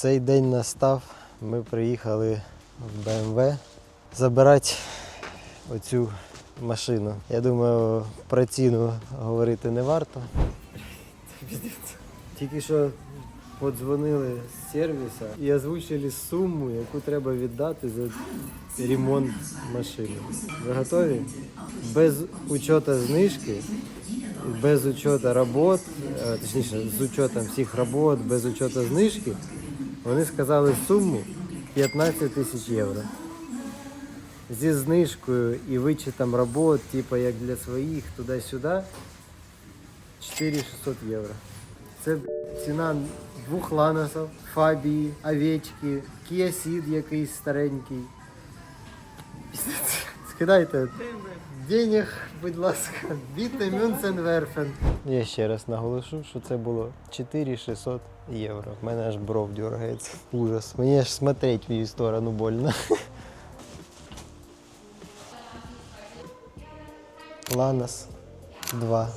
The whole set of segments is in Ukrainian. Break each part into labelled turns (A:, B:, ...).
A: цей день настав. Ми приїхали в БМВ забирати оцю машину. Я думаю, про ціну говорити не варто. Тільки що подзвонили з сервіса і озвучили суму, яку треба віддати за ремонт машини. Ви готові? Без учета знижки, без учета робот, е, точніше, з учетом всіх робот, без учета знижки, вони сказали суму 15 тисяч євро. Зі знижкою і вичетом робот, типу як для своїх, туди-сюди, 4600 євро. Це ціна двох ланосів, фабії, овечки, Ceed якийсь старенький. Скидайте денег, будь ласка, біте Мюнценверфен. Я ще раз наголошу, що це було 4600 євро. В мене аж бров дергається. Ужас. Мені аж смотреть в її сторону больно. Ланос 2.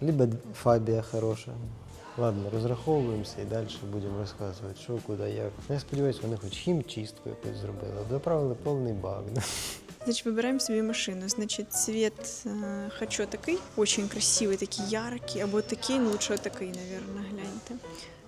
A: Либо Фабія хороша. Ладно, розраховуємося і далі будемо розказувати, що, куди, як. Я сподіваюся, вони хоч хімчистку якусь зробили. Доправили повний бак.
B: Значит, выбираем себе машину. Значит, цвет э, хочу такий, очень красивий, такий яркий, або такий, ну лучше такий, наверное, гляньте.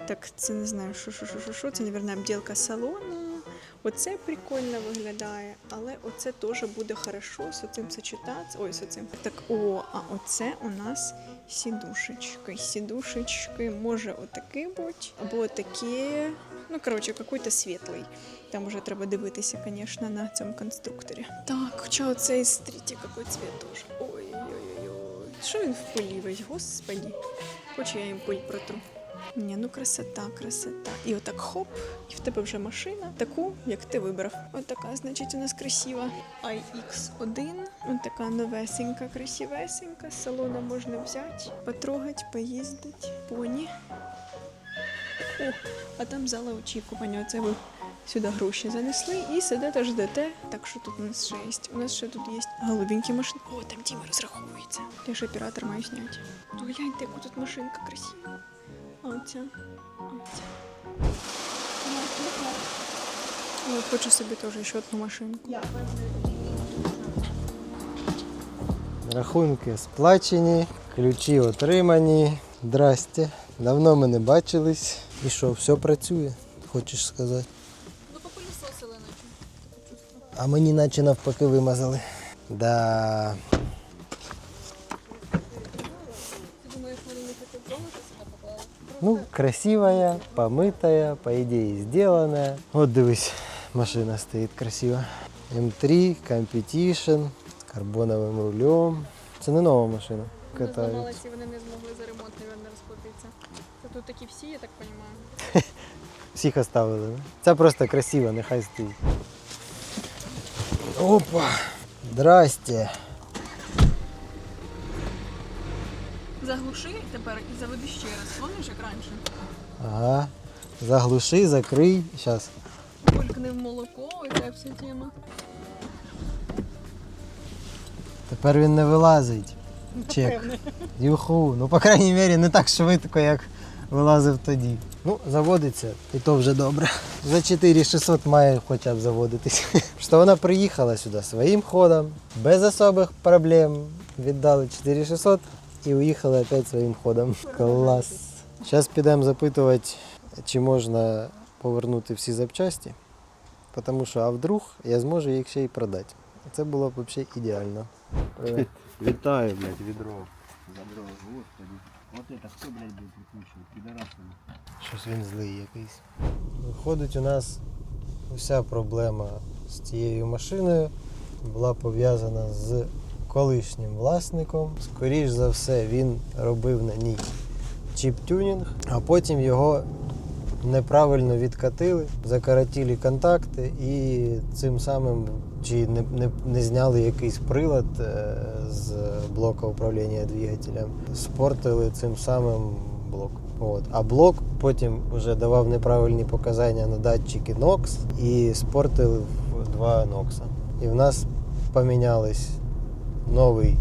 B: Так, це не знаю, що, що, що, що, що. Це, наверное, обділка салону. Оце прикольно виглядає, але оце теж буде хорошо з оцим сочетатися. Ой, з оцим. Так, о, а оце у нас сідушечки. Сідушечки може отакий бути, або таке. Ну, коротше, какой-то світлий. Там уже треба дивитися, звісно, на цьому конструкторі. Так, хоча оцей, смотрите, який цвіт теж. Ой-ой-ой. Що він в пилі весь, господі. Хоче я їм пиль протру. Ні, ну красота, красота. І отак хоп, і в тебе вже машина, таку, як ти вибрав. Отака, значить, у нас красива iX1. Ось така новесенька, красивесенька. З салону можна взяти, потрогати, поїздити. Поні. О, а там зала очікування. Оце ви сюди гроші занесли і сидите ждете. Так що тут у нас ще є. У нас ще тут є голубенькі машини. О, там Діма розраховується. Я ж оператор маю зняти. Ну гляньте, яку тут машинка красива. А оця. А оця. От, хочу собі теж ще одну машинку.
A: Рахунки сплачені, ключі отримані. Здрасте. Давно ми не бачились. І що, все працює, хочеш сказати? А мені наче навпаки вимазали. Да. Ну, красивая, помытая, по идее сделанная. Вот дивись, машина стоит красиво. М3, Competition, з карбоновим рулем. Це не нова машина.
B: Ну,
A: Катають.
B: зламалися, вони не змогли за ремонт, мабуть, розплатитися. Це тут такі всі, я так розумію.
A: Всіх оставили. да? Це просто красиво, нехай стоїть. Опа! Здрасте.
B: Заглуши тепер і заведи ще раз. Помниш, як раніше?
A: Ага. Заглуши, закрий. Зараз.
B: Булькни в молоко, і ця вся тема.
A: Тепер він не вилазить. Чек. Юху. Ну, по крайній мірі, не так швидко, як вилазив тоді. Ну, заводиться, і то вже добре. За 4600 має хоча б заводитись. Що вона приїхала сюди своїм ходом, без особих проблем. Віддали 4600 і уїхали опять своїм ходом. Клас. Зараз підемо запитувати, чи можна повернути всі запчасті. Тому що, а вдруг я зможу їх ще й продати. Це було б взагалі ідеально.
C: Вітаю, блядь, відро. Забрав, господи. Вот это хто, блядь, був прикручений? Підарасами.
A: Щось він злий якийсь. Виходить, у нас уся проблема з цією машиною була пов'язана з колишнім власником. Скоріш за все, він робив на ній чіп-тюнінг, а потім його неправильно відкатили, закоротили контакти і цим самим чи не, не, не зняли якийсь прилад е, з блока управління двигателем, спортили цим самим блок. От. А блок потім вже давав неправильні показання на датчики NOx і спортили два NOx. І в нас помінялись новий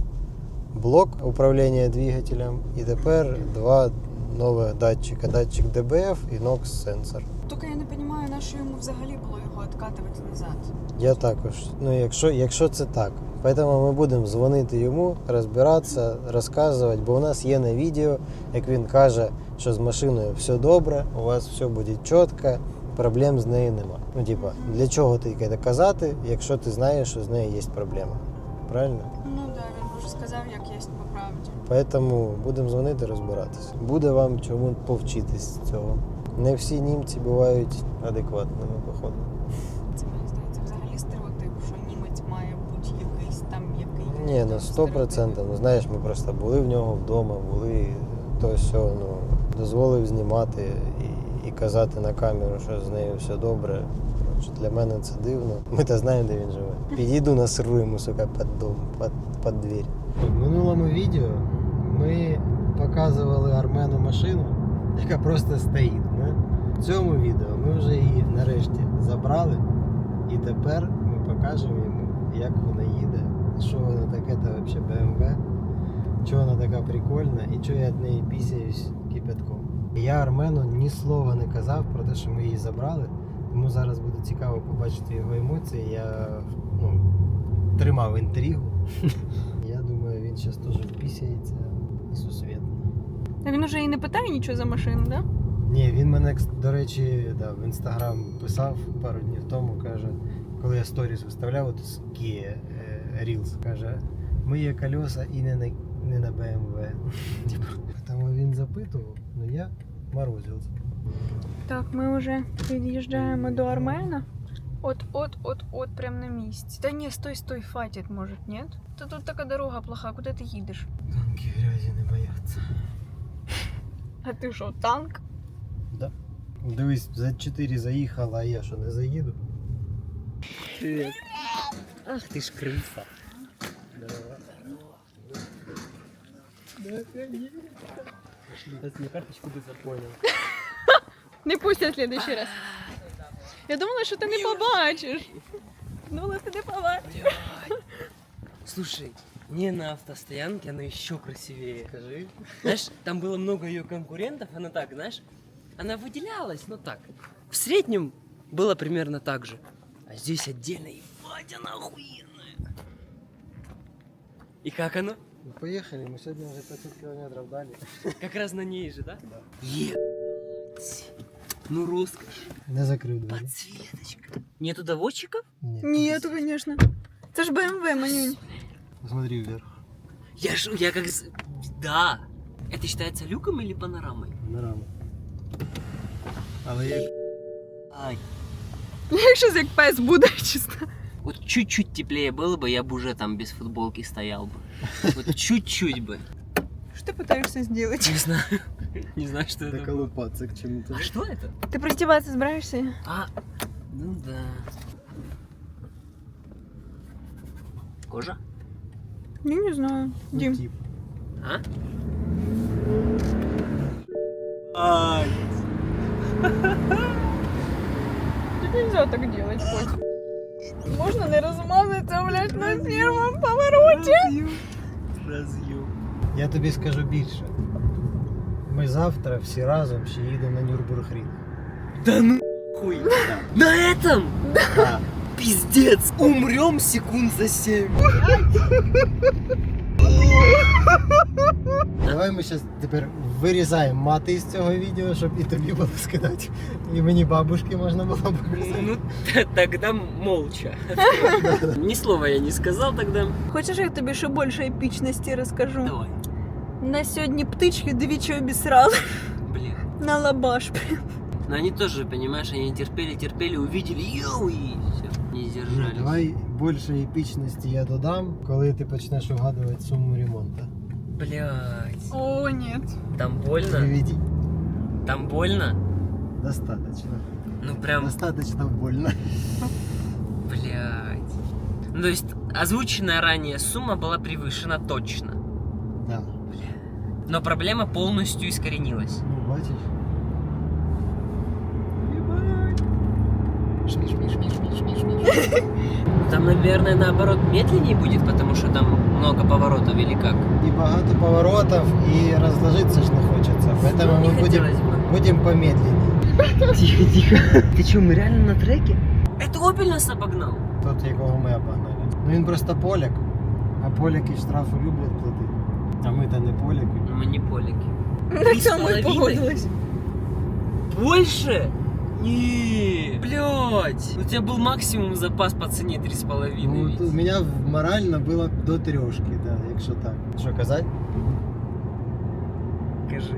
A: блок управління двигателем, і тепер два нових датчика. Датчик DBF і NOx сенсор.
B: Тільки я не розумію, на що йому взагалі було його відкатувати назад.
A: Я також. Ну, якщо, якщо це так. Тому ми будемо дзвонити йому, розбиратися, розказувати, бо у нас є на відео, як він каже, що з машиною все добре, у вас все буде чітко, проблем з нею нема. Ну, типа, для чого ти це казати, якщо ти знаєш, що з нею є проблема? Правильно?
B: Ну так, да, він вже сказав, як є по правді.
A: Тому будемо дзвонити, розбиратися. Буде вам чому повчитись з цього. Не всі німці бувають адекватними, походу.
B: Це мені здається взагалі стереотип, що німець має бути якийсь там який.
A: Ні, ну сто процентів. Ну знаєш, ми просто були в нього вдома, були то все, ну дозволив знімати і, і казати на камеру, що з нею все добре. Для мене це дивно. Ми то знаємо, де він живе. Підійду насру йому, сука, під дом, під, під двір. В минулому відео ми показували Армену машину, яка просто стоїть. Не? В цьому відео ми вже її нарешті забрали. І тепер ми покажемо йому, як вона їде, що вона таке, та взагалі BMW, чого вона така прикольна і чого я від неї пісяюсь кипятком. Я Армену ні слова не казав про те, що ми її забрали. Тому зараз буде цікаво побачити його емоції. Я ну, тримав інтригу. Я думаю, він зараз теж впісяється несусвітно.
B: А він уже і не питає нічого за машину, да?
A: Ні, він мене, до речі, да, в інстаграм писав пару днів тому, каже, коли я сторіс виставляв, от з Kia е, Reels, каже, миє колеса і не на, не на BMW. Тому він запитував, ну я морозився.
B: Так, ми вже під'їжджаємо до Армена. От, от, от, от, прям на місці. Та ні, стой, стой, фатять, може, ні? Та тут така дорога плоха, куди ти їдеш?
A: Танки грязі не бояться.
B: А ти що, танк?
A: Да. Дивись, за 4 заїхала, а я що не заїду.
C: Привет. Ах ты ж крыса. Мне карточку бы запомнил.
B: Не пустять в следующий раз. Я думала, що ти не побачиш. Думала, ти не побачиш.
D: Слушай, не на автостоянке, она еще красивее. Скажи. Знаешь, там было много ее конкурентов, она так, знаешь, она выделялась, но так. В среднем было примерно так же. А здесь отдельно, ебать, она охуенная. И как оно?
A: Ну, поїхали, ми сьогодні вже 500 кілометрів далі.
D: Как раз на ней же, да? Да. Ебать. Ну, роскошь.
A: Не закрив двері.
D: Подсветочка. Нету доводчиков?
A: Ні.
B: Нету, звісно. Це ж BMW, манюнь.
A: Посмотри вверх.
D: Я ж, я как... с- Да. Это считается люком или панорамой?
A: Панорама. Але як
D: Ай.
B: Якщо як пес буде, чисто.
D: Вот чуть-чуть теплее было бы, я бы уже там без футболки стоял бы. Вот чуть-чуть бы.
B: Що ти питаєшся зробити?
D: Не знаю. Не знаю, что это. было.
A: доколупатися к чому-то.
D: А что это?
B: Ти простіватися збираєшся?
D: А, ну да. Кожа?
B: Я не знаю.
A: Ну,
B: Дім.
A: тип.
D: А? Ай.
B: Тут нельзя так делать, хоть. Можно не размазаться, блядь, на первом повороте.
D: Разъем.
A: Я тобі скажу більше. Ми завтра всі разом ще їдемо на Нюрбургрінг.
D: Да ну хуй. На этом?
A: Да.
D: Пиздец. Умрем секунд за семь.
A: Давай ми зараз тепер вирізаємо мати із цього відео, щоб і тобі було скидати. І мені бабушки можна було показати.
D: Ну, тогда молча. Ни слова я не сказал тогда.
B: Хочеш, я тобі ще більше епічності розкажу?
D: Давай.
B: На сьогодні птички двічі обісрали
D: Блин.
B: на лабаш.
D: Но они тоже, понимаешь, они терпели, терпели, увидели, йоу, и все, не сдержались.
A: Давай більше епічності я додам, коли ти почнеш угадувати суму ремонту.
D: Блять.
B: О, ні.
D: Там больно?
A: Приведи.
D: Там больно?
A: Достаточно.
D: Ну прям,
A: Достаточно больно.
D: блять. Ну, то есть, озвученная ранее сумма была превышена точно.
A: Да.
D: Но проблема полностью искоренилась.
A: Ну, бачиш.
D: Там, наверное, наоборот, медленнее будет, потому что там много поворотов или как?
A: І багато поворотів, і розложитися ж не хочеться. поэтому
D: Не
A: мы будем,
D: хотелось бы.
A: будем помедленнее.
D: Тихо, тихо. Ты что, мы реально на треке? Это Опель нас обогнал.
A: Тот, якого ми обогнали. Ну він просто поляк, а поляки штрафи люблять платити. А ми то не поляки.
D: Мы не полики.
B: На
D: Три с
B: цьому і
D: половиной?
B: погодилась.
D: Больше? Не, блядь. У тебя был максимум запас по цене 3,5
A: Ну,
D: ведь.
A: тут у мене морально було до трьошки, да, якщо так. Що казати?
D: Скажи.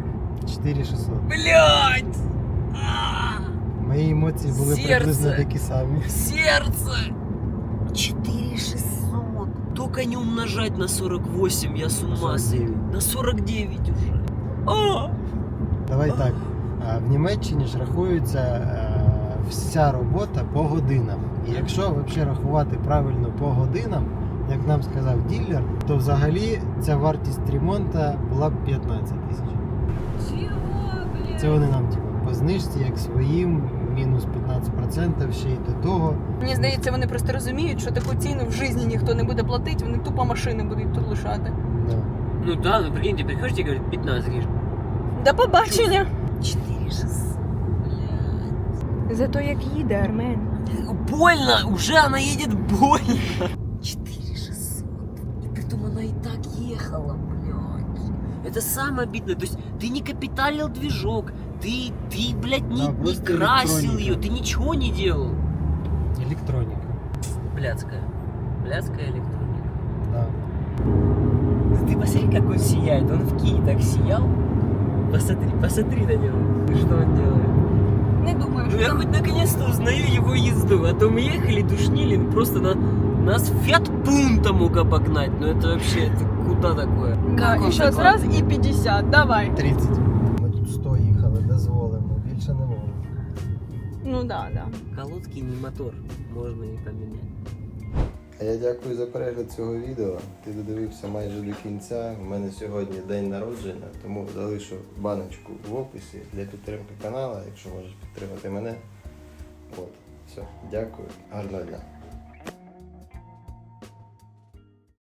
A: 4600.
D: Блядь! А!
A: Мої емоції були
D: Серце.
A: приблизно такі самі.
D: Сердце! 4600. Только не умножать на 48, я с ума сойду. На 49 уже. А!
A: Давай так. А, В Німеччині ж рахується е, вся робота по годинам. І якщо взагалі рахувати правильно по годинам, як нам сказав ділер, то взагалі ця вартість ремонту була б 15 тисяч. Це вони нам типу, по знижці, як своїм, мінус 15% ще й до того.
B: Мені здається, вони просто розуміють, що таку ціну в житті ніхто не буде платити, вони тупо машини будуть тут лишати.
A: Да.
D: Ну да, ну прикинь, ты приходишь, тебе говорят 15, говоришь,
B: До побачення!
D: 4600. Блядь.
B: Зато як їде Армен.
D: Больно, уже она едет больно. 4600. И притом она и так ехала, блядь. Это самое обидное. То есть ты не капиталил движок, ты, ты блядь, не,
A: Да,
D: не
A: просто
D: красил
A: электроника.
D: ее, ты ничего не делал.
A: Електроніка.
D: Блядская. Блядская электроника.
A: Да.
D: Ты посмотри, как он сияет. Он в Киеве так сиял. Посмотри, посмотри на него. Что он делает?
B: Не думаю,
D: Ну я хоть наконец-то узнаю его езду, а то мы ехали, душнили, ну, просто на, нас Фиат Пунта мог обогнать, ну это вообще, это куда такое?
B: Да,
D: Как он
B: і зараз
D: так
B: раз і 50, давай.
A: 30. Ми тут 100 їхали, дозволимо, більше не можемо.
B: Ну да, да.
D: Колодки не мотор, можно и поменять.
A: А я дякую за перегляд цього відео. Ти додивився майже до кінця. У мене сьогодні день народження, тому залишу баночку в описі для підтримки каналу, якщо можеш підтримати мене. От, все, дякую, гарного дня.